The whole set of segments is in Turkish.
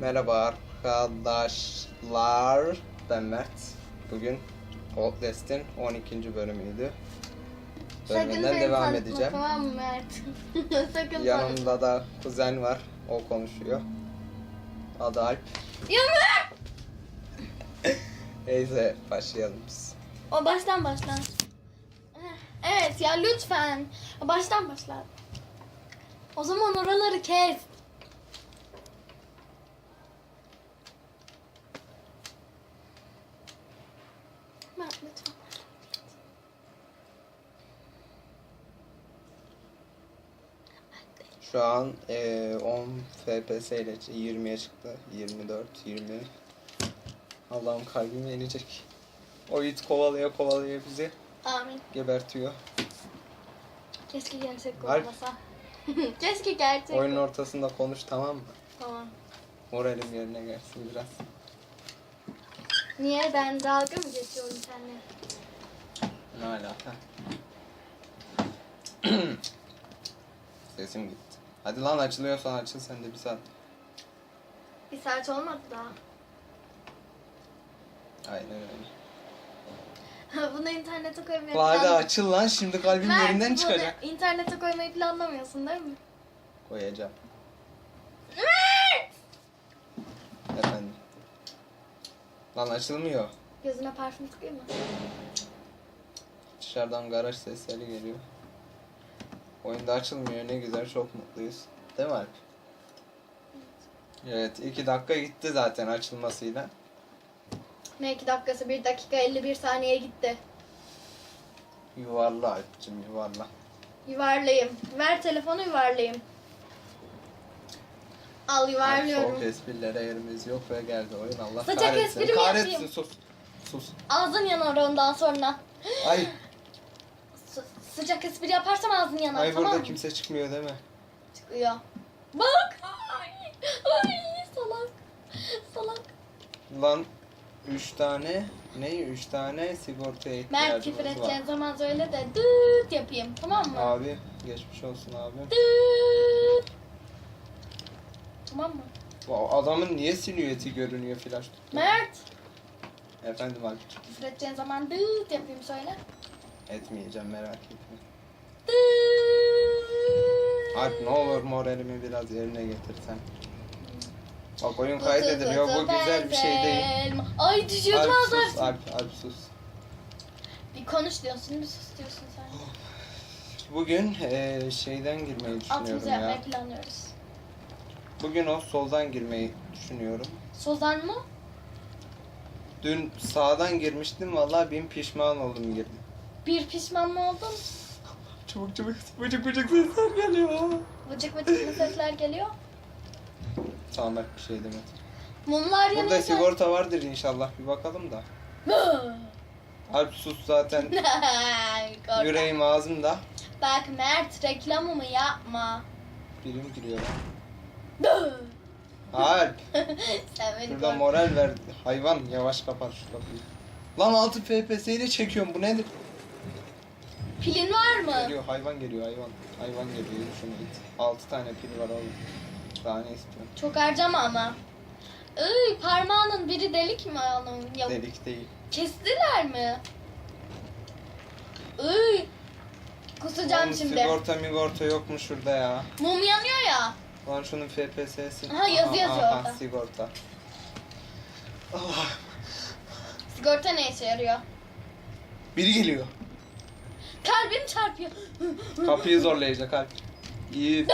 Merhaba arkadaşlar. Ben Mert. Bugün Outlast'in 12. bölümüydü. Bölümünden beni devam tanıtma, edeceğim. Tamam mı Mert? Sakın tanıtma. Yanımda da kuzen var. O konuşuyor. Adı Alp. Ya Mert! Neyse başlayalım biz. O baştan başla. Evet ya lütfen. Baştan başla. O zaman oraları kes. Mert lütfen. Şu an eee, 10 FPS ile 20'ye çıktı. 24, 20. Allah'ım kalbim yenecek. O it kovalaya kovalaya bizi Amin. gebertiyor. Keşke gerçek Alp. olmasa. Keşke gerçek. Oyunun ortasında konuş tamam mı? Tamam. Moralim yerine gelsin biraz. Niye ben dalga mı geçiyorum seninle? Ne alaka? Sesim gitti. Hadi lan açılıyorsan açıl sen de bir saat. Bir saat olmadı daha. Aynen öyle. Bunu internete koymayı Hadi planlamıyorsun. açıl lan şimdi kalbim yerinden bunu çıkacak. internete koymayı planlamıyorsun değil mi? Koyacağım. Efendim. Lan açılmıyor. Gözüne parfüm sıkayım mı? Dışarıdan garaj sesleri geliyor. Oyunda açılmıyor ne güzel çok mutluyuz. Değil mi Alp? Evet iki dakika gitti zaten açılmasıyla. Ne iki dakikası? Bir dakika 51 saniye gitti. Yuvarla Alp'cim yuvarla. Yuvarlayayım. Ver telefonu yuvarlayayım. Al Soğuk yuvarlıyorum. esprilere yerimiz yok ve geldi oyun Allah Sıcak kahretsin. espri mi kahretsin yapayım? sus. Sus. Ağzın yanar ondan sonra. Ay, sıcak espri yaparsam ağzın yanar ay tamam burada mı? kimse çıkmıyor değil mi? Çıkıyor. Bak. Ay, ay salak. Salak. Lan üç tane ne? Üç tane sigortaya Mert küfür ihtiyacımız edeceğin var. zaman söyle de dıt yapayım tamam mı? Abi geçmiş olsun abi. Dıt. Tamam mı? Bu adamın niye silüeti görünüyor flash tuttu? Mert Efendim Alp. küfür edeceğin zaman dıt yapayım söyle. Etmeyeceğim merak etme. Alp ne olur moralimi biraz yerine getirsen. Bak oyun kaydediliyor bu güzel bir şey değil. Ay düşüyordum Alp sus ağzına. Alp, Alp sus. Bir konuş diyorsun bir sus diyorsun sen. Bugün eee, şeyden girmeyi düşünüyorum ya. yapmayı planlıyoruz. Bugün o soldan girmeyi düşünüyorum. Sozan mı? Dün sağdan girmiştim vallahi bin pişman oldum girdim. Bir pişman mı oldun? Çabuk çabuk bıcık bıcık sesler geliyor. Vıcık vıcık mı sesler geliyor? Tamam Alp bir şey demedim. Mumlar Burada yanıyor. sigorta vardır inşallah bir bakalım da. Alp sus zaten Korkak. yüreğim ağzımda. Bak Mert reklamımı yapma. Birim giriyor lan. Alp Sen beni şurada kork- moral ver. Hayvan yavaş kapat şu kapıyı. Lan 6 FPS ile çekiyorum bu nedir? Pilin var mı? Geliyor hayvan geliyor hayvan. Hayvan geliyor şunu it. 6 tane pil var oğlum. Daha ne istiyorsun? Çok harcama ama. Iy, parmağının biri delik mi onun? Ya, Delik değil. Kestiler mi? Iy. Kusacağım Oğlum, şimdi. Sigorta migorta yok mu şurada ya? Mum yanıyor ya. Lan şunun FPS'si. Aha, yazı yazıyor orada. sigorta. Ah, Sigorta ne işe yarıyor? biri geliyor. Kalbim çarpıyor. Kapıyı zorlayacak Alp. İyi,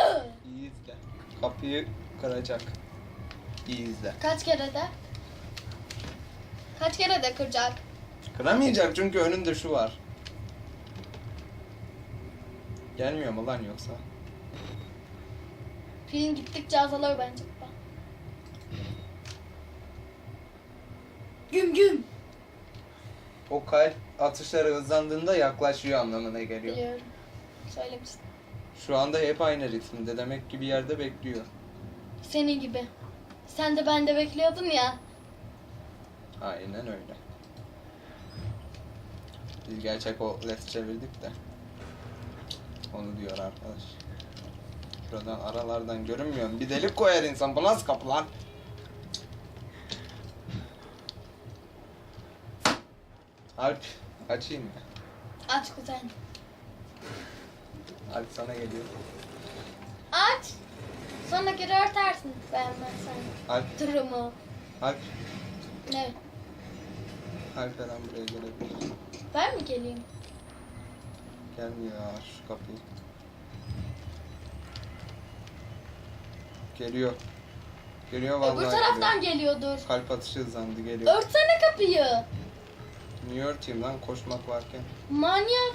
iyi izle. Kapıyı kıracak. İyi izle. Kaç kere de? Kaç kere de kıracak? Kıramayacak çünkü önünde şu var. Gelmiyor mu lan yoksa? Pilin gittikçe azalıyor bence. Güm güm. O kalp atışları hızlandığında yaklaşıyor anlamına geliyor. Biliyorum. Söylemiştin. Şu anda hep aynı ritimde. Demek ki bir yerde bekliyor. Senin gibi. Sen de ben de bekliyordun ya. Aynen öyle. Biz gerçek o left çevirdik de. Onu diyor arkadaş. Şuradan aralardan görünmüyor. Bir delik koyar insan. Bu nasıl kapı lan? Alp açayım mı? Aç kuzen. Alp sana geliyor. Aç. Sonra geri örtersin beğenmezsen. Alp, Durumu. Alp, Ne? Alp falan buraya gelebilir. Ben mi geleyim? Gelmiyor ya şu kapıyı. Geliyor. Geliyor vallahi. Öbür taraftan geliyor. geliyordur. Kalp atışı hızlandı geliyor. Örtsene kapıyı. Niye örteyim lan koşmak varken. Manyak.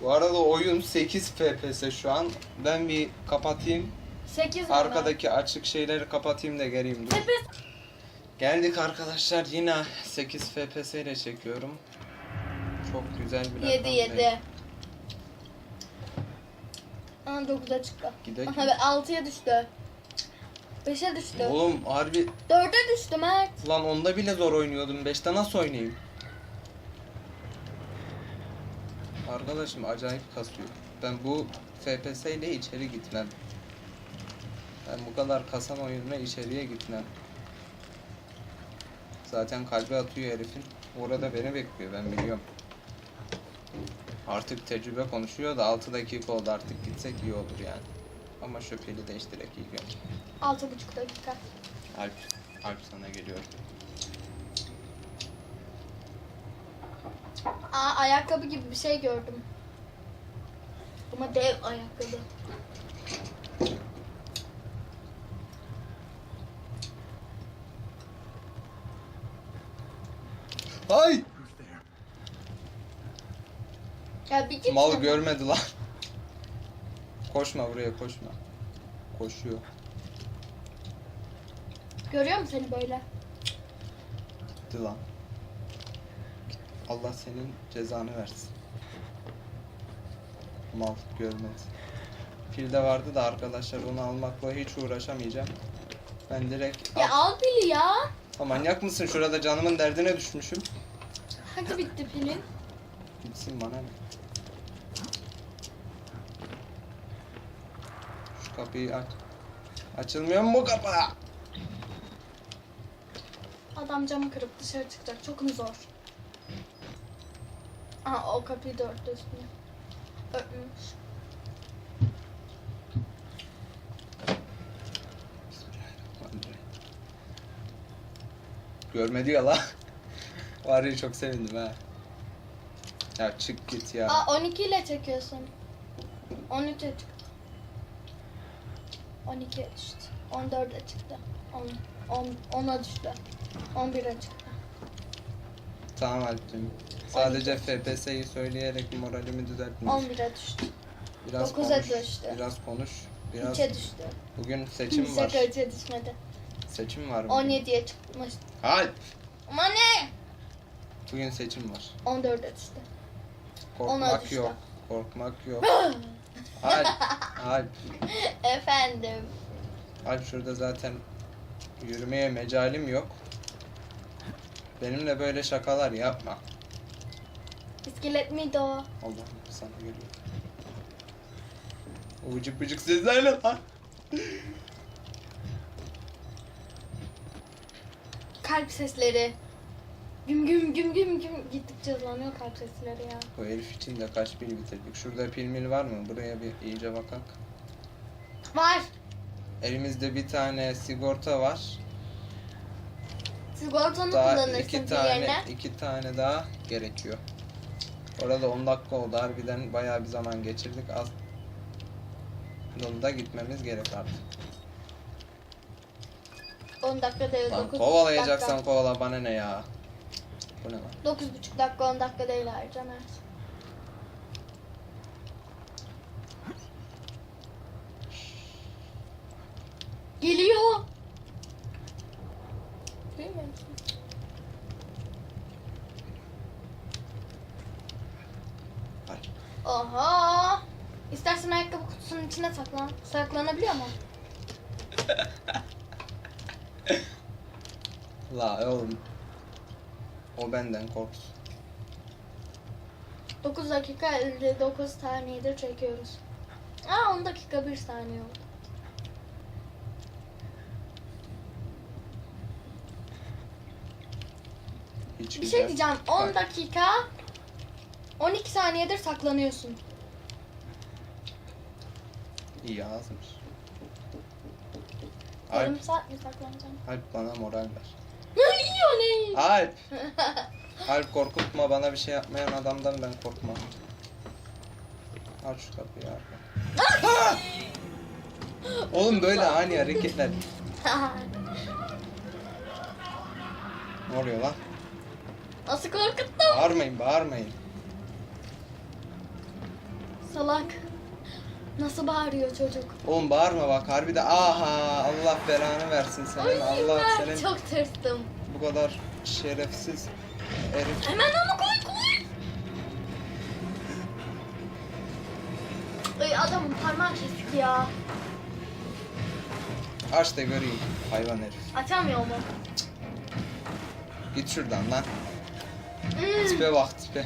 Bu arada oyun 8 FPS şu an. Ben bir kapatayım. 8 Arkadaki açık şeyleri kapatayım da geleyim. Dur. Tepes. Geldik arkadaşlar yine 8 FPS ile çekiyorum. Çok güzel bir 7 rakam. 7. Aa 9'a çıktı. Gidelim. Aha 6'ya düştü. 5'e düştü. Oğlum harbi 4'e düştü Mert. lan onda bile zor oynuyordum. 5'te nasıl oynayayım? Arkadaşım acayip kasıyor. Ben bu FPS ile içeri gitmem. Ben bu kadar kasan oyunla içeriye gitmem. Zaten kalbi atıyor herifin. Orada beni bekliyor ben biliyorum. Artık tecrübe konuşuyor da 6 dakika oldu artık gitsek iyi olur yani. Ama şöpeli değiştirek iyi gün. 6,5 dakika. Alp, Alp sana geliyor. Aa ayakkabı gibi bir şey gördüm. Ama dev ayakkabı. Hay! Ya bir git. Mal görmedi lan. Koşma buraya koşma. Koşuyor. Görüyor musun seni böyle? Gitti lan. Allah senin cezanı versin. Mal görmedi. Pilde vardı da arkadaşlar onu almakla hiç uğraşamayacağım. Ben direkt... Ya al pili ya. Ha, manyak mısın? Şurada canımın derdine düşmüşüm. Hadi bitti pilin. Gitsin bana ne? Şu kapıyı aç. Açılmıyor mu bu kapı? Adam camı kırıp dışarı çıkacak. Çok mu zor? Aha o kapıyı da örttü üstüne. Örtmüş. Görmedi ya la. Var ya çok sevindim ha. Ya çık git ya. Aa 12 ile çekiyorsun. 13'e çıktı. 12'ye düştü. 14'e çıktı. 10, 10, 10'a düştü. 11'e çıktı. Tamam Alp'cim. Sadece FPS'yi söyleyerek moralimi düzeltmiş. 11'e düştü. Biraz dokuza konuş. düştü. Biraz konuş. Biraz 3'e düştü. bugün seçim var. Şaka 3'e düşmedi. Seçim var bugün. 17'ye çıkmış. Alp. Ama ne? Bugün seçim var. 14'e düştü. Ona Korkmak düştü. yok. Korkmak yok. Alp. Alp. Efendim. Alp şurada zaten yürümeye mecalim yok. Benimle böyle şakalar yapma. İskelet miydi o? Allah'ım sana geliyor. Ucuk bucuk seslerle lan. Kalp sesleri. Güm güm güm güm güm gittikçe hızlanıyor kalp sesleri ya. Bu herif için de kaç pil bitirdik. Şurada pil mil var mı? Buraya bir iyice bakak. Var. Elimizde bir tane sigorta var. Sigortanı Daha kullanırsın iki bir tane, yerine. iki tane daha gerekiyor. Orada 10 dakika oldu. Harbiden bayağı bir zaman geçirdik. Az yolda gitmemiz gerek artık. 10 dakika değil. Lan 9 kovalayacaksan dakika. kovala bana ne ya. Bu ne lan? 9,5 dakika 10 dakika değil Mert. Geliyor. Duymuyor musun? Ay. Oha. İstersen ayakkabı kutusunun içine saklan. Saklanabiliyor mu? La oğlum. O benden korksun. 9 dakika 59 saniyedir çekiyoruz. Aa 10 dakika 1 saniye oldu. Hiç Bir güzel. şey diyeceğim. 10 Bak, dakika 12 saniyedir saklanıyorsun. İyi. Yarım Alp, saat mi saklanacaksın? Alp bana moral ver. Ne yiyor ne? Alp! Alp korkutma bana bir şey yapmayan adamdan ben korkmam. Aç şu kapıyı Alp. Ah! Oğlum böyle ani hareketler. Ne oluyor lan? Nasıl korkuttum? Bağırmayın bağırmayın. Salak. Nasıl bağırıyor çocuk? Oğlum bağırma bak harbi de aha Allah belanı versin senin. Ay Allah ben senin çok tırstım. bu kadar şerefsiz herif. Hemen onu koy koy. Ay adamın parmağı kesik ya. Aç da göreyim hayvan herif. Açamıyor mu? Git şuradan lan. Hmm. Tipe bak tipe.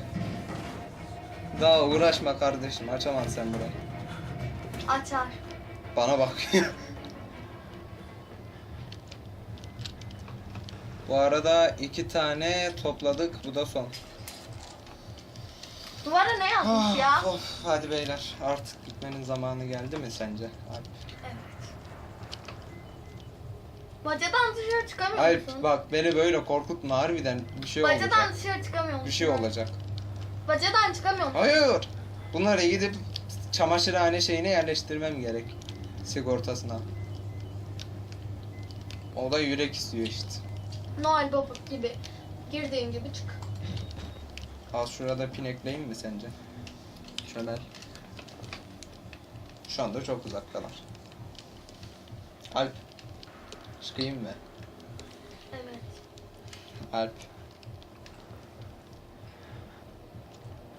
Daha uğraşma kardeşim açamazsın sen burayı. Açar. Bana bak. Bu arada iki tane topladık. Bu da son. Duvara ne yazmış ya? Ah, of, hadi beyler artık gitmenin zamanı geldi mi sence? Alp, Evet. Bacadan dışarı çıkamıyor Alp musun? bak beni böyle korkutma harbiden bir şey Bacadan olacak. dışarı çıkamıyor musun? Bir şey olacak. Bacadan çıkamıyor musun? Hayır. Bunları gidip çamaşırhane şeyine yerleştirmem gerek. Sigortasına. O da yürek istiyor işte. Noel Baba gibi. Girdiğin gibi çık. Al şurada pinekleyeyim mi sence? Şöyle. Şu anda çok uzaktalar. Alp. Çıkayım mı? Evet. Alp.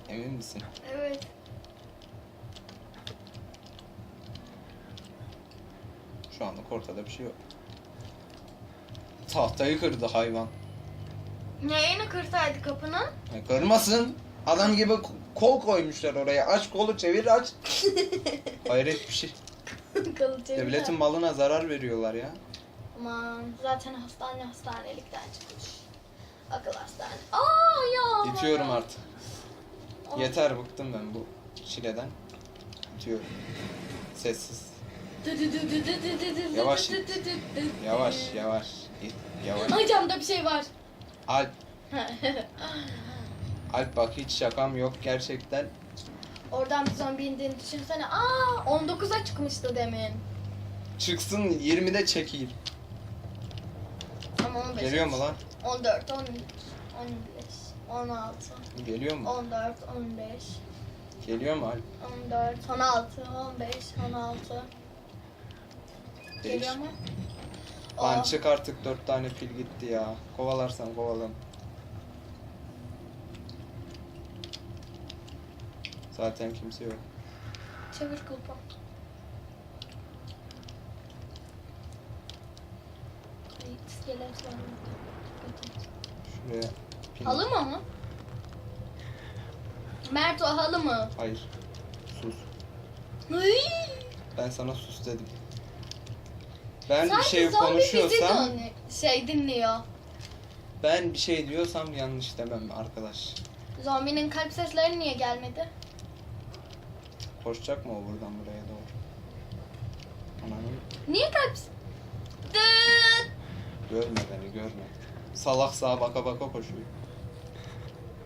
Emin misin? Evet. Şu anlık ortada bir şey yok. Tahtayı kırdı hayvan. Neyini kırsaydı kapının? Ya kırmasın. Adam gibi kol koymuşlar oraya. Aç kolu çevir aç. Hayret bir şey. Kılıcı. Devletin malına zarar veriyorlar ya. Aman zaten hastane hastanelikten çıkmış. Akıl hastane. Aa ya. Bitiyorum artık. Yeter bıktım ben bu çileden. Bitiyorum. Sessiz. Yavaş. Yavaş yavaş. Git, Yavaş. Bir şey var. Alp. Alp bak hiç şakam yok gerçekten. Oradan bir zombi indiğini düşünsene. Aa 19'a çıkmıştı demin. Çıksın 20'de çekeyim. Ama 15. Geliyor mu lan? 14, 13, 15, 16, Geliyor mu? 14, 15, Geliyor mu Alp? 14, 16, 15, 16. Değiş. Geliyor mu? Lan çık artık 4 tane pil gitti ya. Kovalarsan kovalan. Zaten kimse yok. Çevir kulpa. İskelet var. Şuraya. Halı mı? Mert o halı mı? Hayır. Sus. Ay! Ben sana sus dedim. Ben bir Sanki şey zombi konuşuyorsam, dön- şey dinliyor. ben bir şey diyorsam yanlış demem arkadaş. Zombinin kalp sesleri niye gelmedi? Koşacak mı o buradan buraya doğru? Ananın Niye kalp... Dıt! görme beni görme. Salak sağa baka baka koşuyor.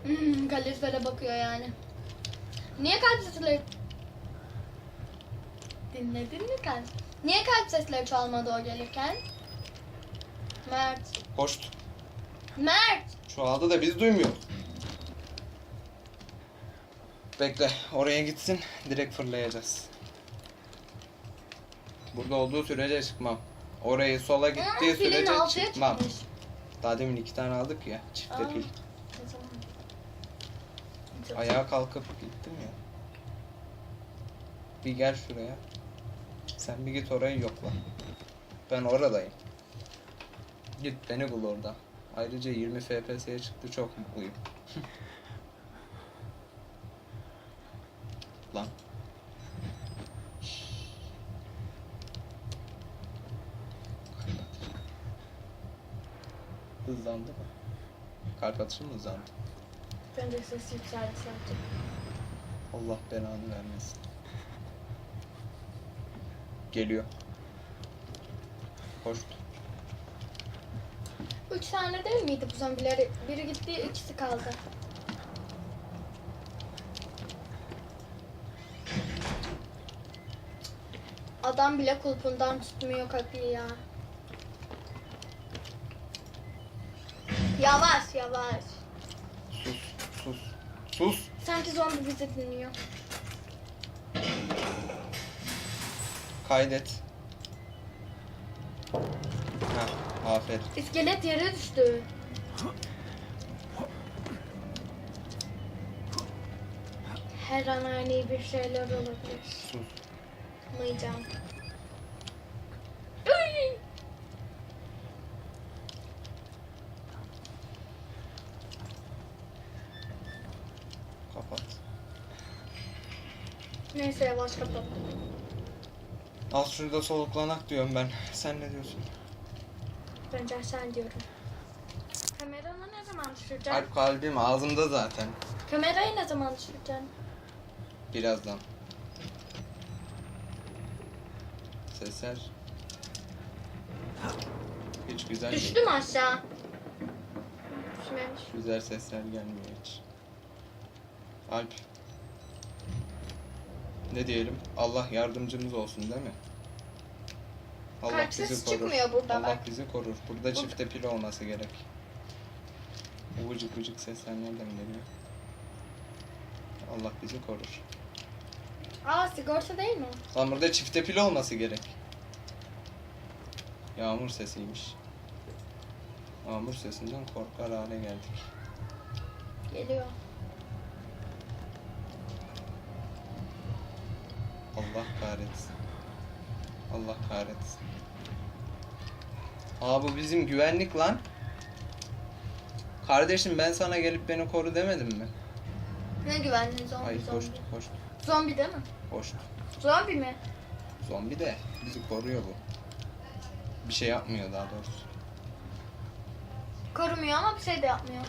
Hmm, kalorifere bakıyor yani. Niye kalp sesleri... Dinledin mi kalp? Niye kalp sesleri çalmadı o gelirken? Mert. Koştu. Mert! Çoğaldı da biz duymuyoruz. Bekle oraya gitsin direkt fırlayacağız. Burada olduğu sürece çıkmam. Orayı sola gittiği pilin sürece çıkmam. çıkmış. Daha demin iki tane aldık ya çifte Aa. pil. Ayağa kalkıp gittim ya. Bir gel şuraya. Sen bir git orayı yokla. Ben oradayım. Git beni bul orada. Ayrıca 20 FPS'ye çıktı çok mutluyum. Lan. Hızlandı mı? Kalp atışı mı hızlandı? Bence ses yükseldi sadece. Allah belanı vermesin. Geliyor. Koştu. Üç tane değil miydi bu zombiler? Biri gitti, ikisi kaldı. Adam bile kulpundan tutmuyor kapıyı ya. Yavaş yavaş. Sus, sus. Sanki zombi bizi dinliyor. Kaydet. Heh, aferin. İskelet yere düştü. Her an ani bir şeyler olabilir. Sus. Mayacağım. Ay! Kapat. Yavaş kapat. Al şurada soluklanak diyorum ben. Sen ne diyorsun? Bence sen diyorum. Kameranı ne zaman düşüreceksin? Kalp kalbim ağzımda zaten. Kamerayı ne zaman düşüreceksin? Birazdan. Sesler. Hiç güzel. Düştü mü aşağı? Düşmemiş. Güzel sesler gelmiyor hiç. Alp. Ne diyelim? Allah yardımcımız olsun değil mi? Allah Kalp bizi korur. çıkmıyor burada Allah bak. bizi korur. Burada çifte pil olması gerek. Bu Vıcık vıcık sesler nereden geliyor? Allah bizi korur. Aa sigorta değil mi? Lan burada çifte pil olması gerek. Yağmur sesiymiş. Yağmur sesinden korkar hale geldik. Geliyor. Allah kahretsin. Allah kahretsin. Aa bu bizim güvenlik lan. Kardeşim ben sana gelip beni koru demedim mi? Ne güvenli zombi Ay zombi. koştu koştu Zombi değil mi? koştu. Zombi mi? Zombi de bizi koruyor bu. Bir şey yapmıyor daha doğrusu. Korumuyor ama bir şey de yapmıyor.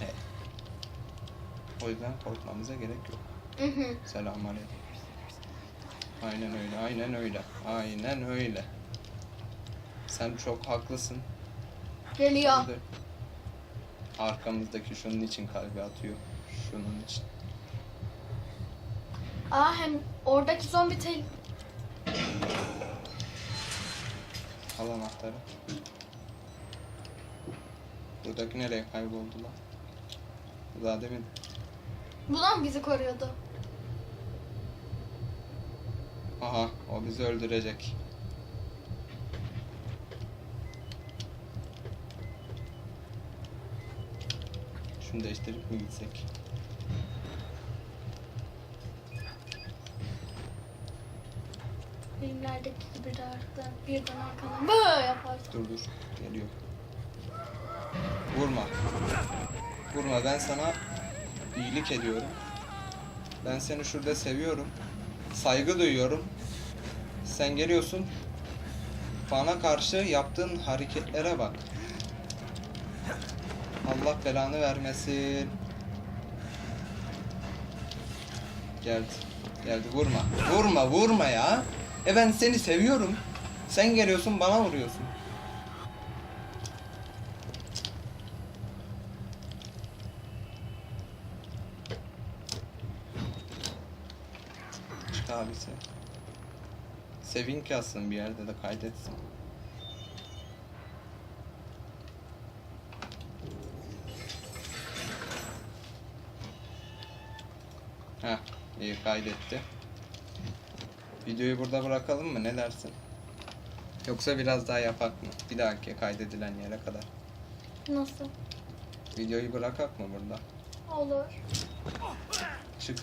O yüzden korkmamıza gerek yok. Hı hı. Selamünaleyküm. Aynen öyle, aynen öyle, aynen öyle. Sen çok haklısın. Geliyor. Sen de Arkamızdaki şunun için kalbi atıyor. Şunun için. Aa hem oradaki zombi tel... Al anahtarı. Buradaki nereye kayboldu lan? Bu Daha demin. Bu lan bizi koruyordu. Aha o bizi öldürecek. Şunu değiştirip mi gitsek? Filmlerdeki gibi arkadan birden arkadan böyle yaparsın. Dur dur. Geliyor. Vurma. Vurma ben sana iyilik ediyorum. Ben seni şurada seviyorum. Saygı duyuyorum. Sen geliyorsun. Bana karşı yaptığın hareketlere bak. Allah belanı vermesin. Geldi. Geldi vurma. Vurma vurma ya. E ben seni seviyorum. Sen geliyorsun bana vuruyorsun. Abisi. Sevink yazsın bir yerde de kaydetsin. Heh, iyi kaydetti. Videoyu burada bırakalım mı? Ne dersin? Yoksa biraz daha yapak mı? Bir dahaki kaydedilen yere kadar. Nasıl? Videoyu bırakak mı burada? Olur. Çık,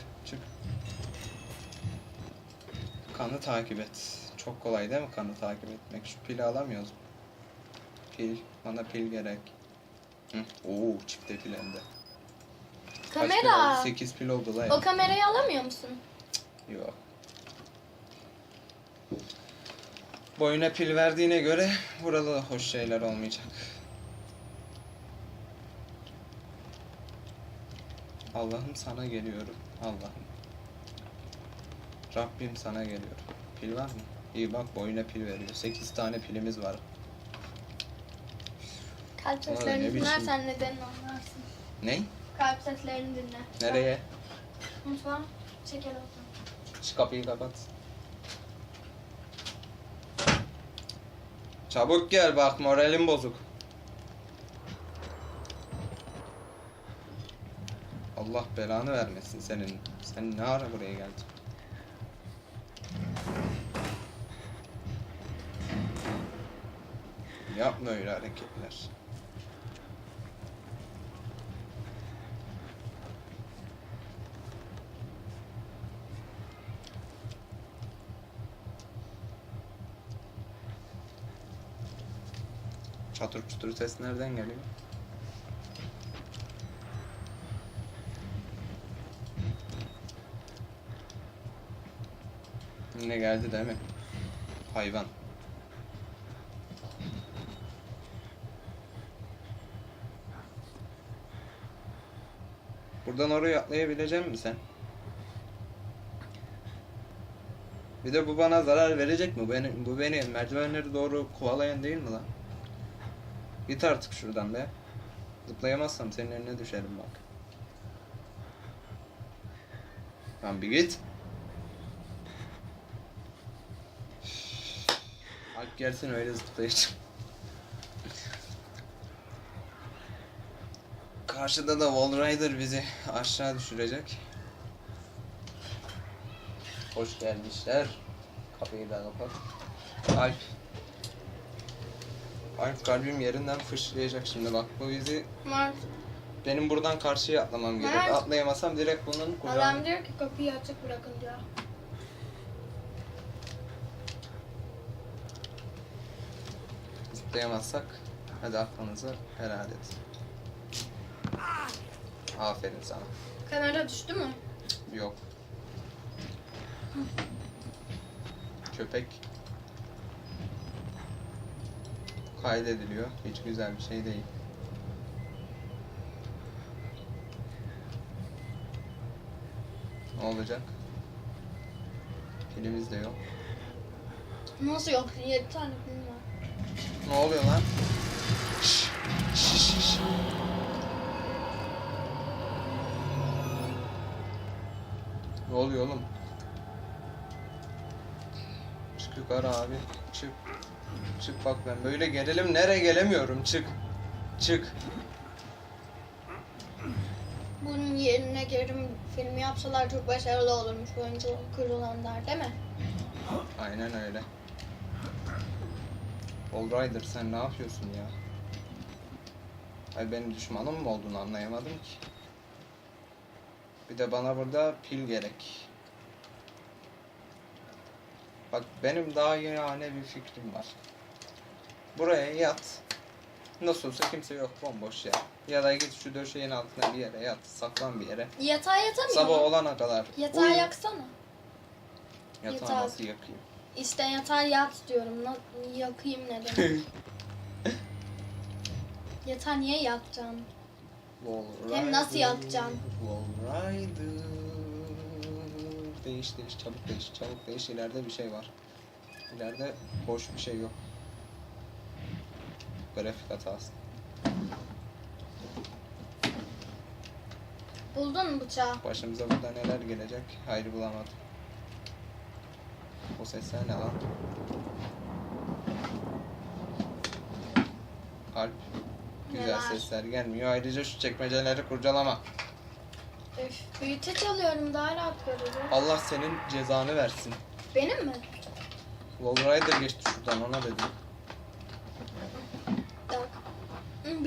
Kanı takip et. Çok kolay değil mi kanı takip etmek? Şu pili alamıyoruz. mu? Pil, bana pil gerek. Hı. Oo, çifte pil hem de. Kamera. oldu? 8 pil oldu la O kamerayı alamıyor musun? Yok. Boyuna pil verdiğine göre burada da hoş şeyler olmayacak. Allah'ım sana geliyorum. Allah'ım. Rabbim sana geliyorum. Pil var mı? İyi bak boyuna pil veriyor. 8 tane pilimiz var. Kalp ne seslerini biçim- dinlersen nedenini anlarsın. Ne? Kalp seslerini dinle. Nereye? Mutfağa çeker otur. Şu kapıyı kapat. Çabuk gel bak moralim bozuk. Allah belanı vermesin senin. Sen ne ara buraya geldin? Yapma öyle hareketler. Çatır çutur ses nereden geliyor? Yine geldi değil mi? Hayvan. Buradan oraya atlayabilecek misin sen? Bir de bu bana zarar verecek mi? Beni, bu beni merdivenleri doğru kovalayan değil mi lan? Git artık şuradan be. Zıplayamazsam senin önüne düşerim bak. Lan bir git. Alp gelsin öyle zıplayacağım. Karşıda da Wall Rider bizi aşağı düşürecek. Hoş gelmişler. Kapıyı da kapat. Alp. Alp kalbim yerinden fışlayacak şimdi bak. Bu bizi Mart. benim buradan karşıya atlamam gerek. Evet. Atlayamasam direkt bunun Adam kucağına. diyor ki kapıyı açık bırakın diyor. Zıplayamazsak hadi aklınızı helal et. Aferin sana. Kamera düştü mü? Yok. Köpek. Kaydediliyor. Hiç güzel bir şey değil. Ne olacak? Pilimiz de yok. Nasıl yok? 7 tane film var. Ne oluyor lan? Şş, şş, şş, Ne oluyor oğlum? Çık yukarı abi. Çık. Çık bak ben böyle gelelim nereye gelemiyorum. Çık. Çık. Bunun yerine geri filmi yapsalar çok başarılı olurmuş bu oyuncu kurulanlar değil mi? Aynen öyle. All Rider sen ne yapıyorsun ya? Ay benim düşmanım mı olduğunu anlayamadım ki. Bir de bana burada pil gerek. Bak benim daha yani bir fikrim var. Buraya yat. Nasıl olsa kimse yok bomboş ya. Ya da git şu döşeğin altına bir yere yat. Saklan bir yere. Yatağa yatamıyor Sabah olana kadar. Yatağı uyu. yaksana. Yatağı yatağı. nasıl yakayım? İşte yatağa yat diyorum. Na, yakayım ne demek? yatağı niye yakacaksın? Hem nasıl Rider. Değiş değiş çabuk değiş çabuk değiş ileride bir şey var. İleride boş bir şey yok. Grafik hatası. Buldun mu bıçağı? Başımıza burada neler gelecek? Hayır bulamadım. O sesler ne lan? Alp. Güzel Neler? sesler gelmiyor. Ayrıca şu çekmeceleri kurcalama. Üf, büyüteç alıyorum daha rahat görürüm. Allah senin cezanı versin. Benim mi? Wall Rider geçti şuradan ona dedim. Bak. Hı.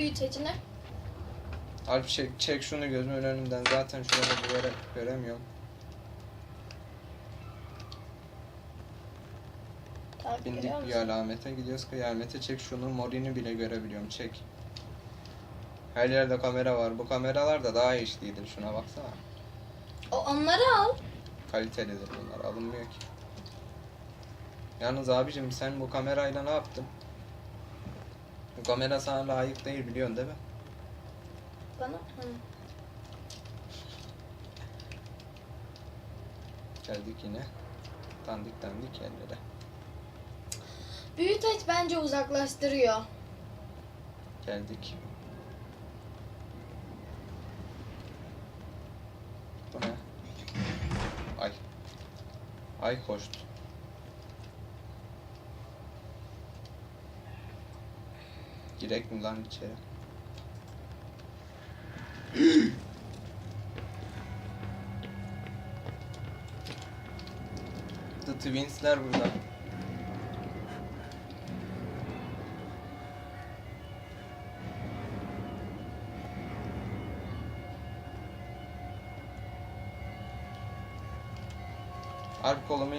Alp çek, çek şunu gözümün önünden. Zaten şurada göre, göremiyorum. Takip Bindik ediyor bir musun? alamete. Gidiyoruz kıyamete. Çek şunu morini bile görebiliyorum. Çek. Her yerde kamera var. Bu kameralar da daha HD'dir. Şuna baksana. O, onları al. Kalitelidir bunlar. Alınmıyor ki. Yalnız abicim sen bu kamerayla ne yaptın? Bu kamera sana layık değil biliyorsun değil mi? Bana. Hı. Geldik yine. Dandik dandik yerlere. Büyüteç bence uzaklaştırıyor. Geldik. Bu ne? Ay. Ay koştu. Girek mi lan içeri? The Twins'ler burada.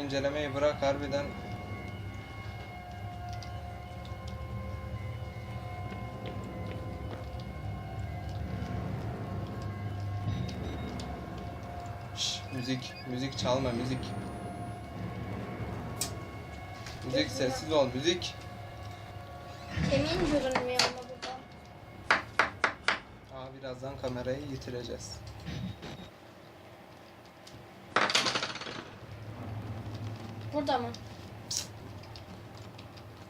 İncelemeyi bırak harbiden. Şş, müzik, müzik çalma müzik. Müzik sessiz ol müzik. Kemiğin görünmüyor ama burada. Aa birazdan kamerayı yitireceğiz. Burada mı?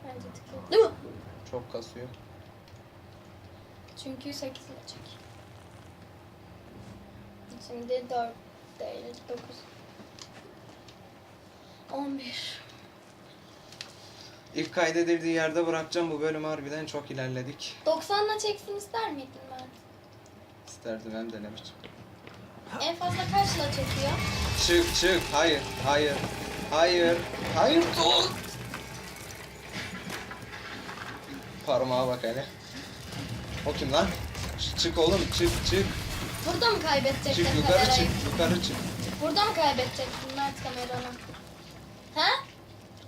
Bence tıklı. Değil mi? Çok kasıyor. Çünkü 8 ile çek. Şimdi 4 değil 9. 11. İlk kaydedildiği yerde bırakacağım. Bu bölüm harbiden çok ilerledik. 90 ile çeksin ister miydin Mert? İsterdim hem denemiştim. En fazla kaçla çekiyor? Çık çık. Hayır. Hayır. Hayır. Hayır. Dur. Parmağa bak hele. O kim lan? Ç- Çık oğlum çık çık. Burada mı kaybedecektin Çık yukarı kamerayı? çık. Yukarı çık. Burada mı kaybedecektin Mert kameranı? Ha?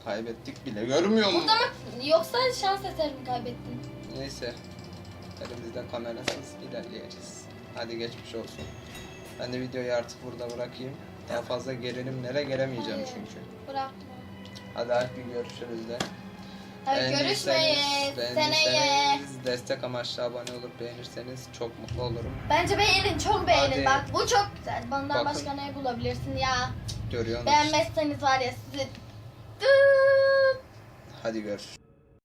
Kaybettik bile. Görmüyor musun? Burada mı? Yoksa şans eseri mi kaybettin? Neyse. Elimizde kamerasız ilerleyeceğiz. Hadi geçmiş olsun. Ben de videoyu artık burada bırakayım. Daha fazla gerilimlere gelemeyeceğim çünkü. Bırakma. Hadi artık görüşürüz de. Hadi Beğendiyseniz- görüşmeyiz. Seneye. destek amaçlı abone olup beğenirseniz çok mutlu olurum. Bence beğenin, çok beğenin. Hadi. Bak bu çok güzel. Bundan Bakın. başka ne bulabilirsin ya? Görüyor musunuz? Beğenmezseniz var ya sizi... Dıt. Hadi görüşürüz.